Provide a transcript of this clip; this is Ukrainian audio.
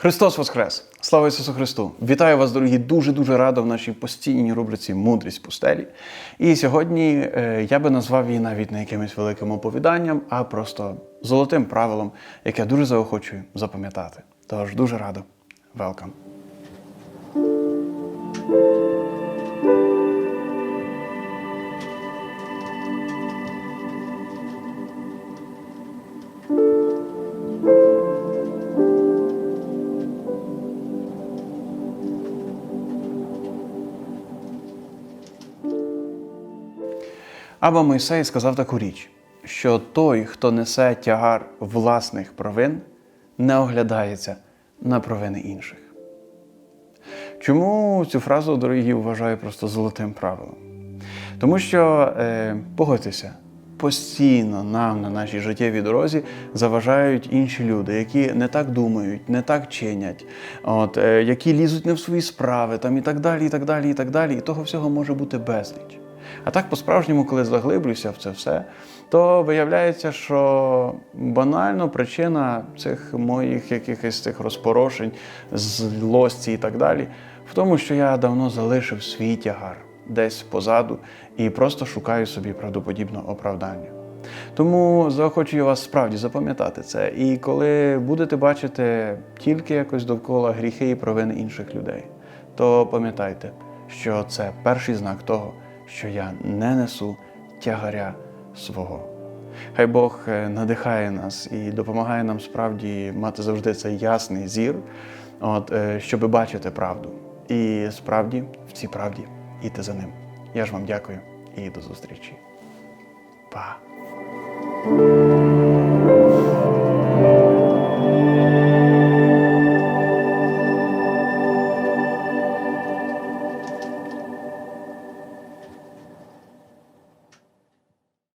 Христос Воскрес! Слава Ісусу Христу! Вітаю вас, дорогі! Дуже дуже радо в нашій постійній рубриці Мудрість пустелі. І сьогодні е, я би назвав її навіть не якимось великим оповіданням, а просто золотим правилом, яке дуже заохочую запам'ятати. Тож дуже радо. Welcome! Аба Мойсей сказав таку річ, що той, хто несе тягар власних провин, не оглядається на провини інших. Чому цю фразу, дорогі, вважаю просто золотим правилом? Тому що, е, погодьтеся, постійно нам на нашій життєвій дорозі заважають інші люди, які не так думають, не так чинять, от, е, які лізуть не в свої справи, там, і так далі, і так далі, і так далі. І того всього може бути безліч. А так, по-справжньому, коли заглиблююся в це все, то виявляється, що банально причина цих моїх якихось цих розпорошень, злості і так далі, в тому, що я давно залишив свій тягар десь позаду і просто шукаю собі правдоподібного оправдання. Тому заохочую вас справді запам'ятати це. І коли будете бачити тільки якось довкола гріхи і провини інших людей, то пам'ятайте, що це перший знак того, що я не несу тягаря свого. Хай Бог е, надихає нас і допомагає нам справді мати завжди цей ясний зір, от, е, щоб бачити правду. І справді в цій правді йти за ним. Я ж вам дякую і до зустрічі. Па!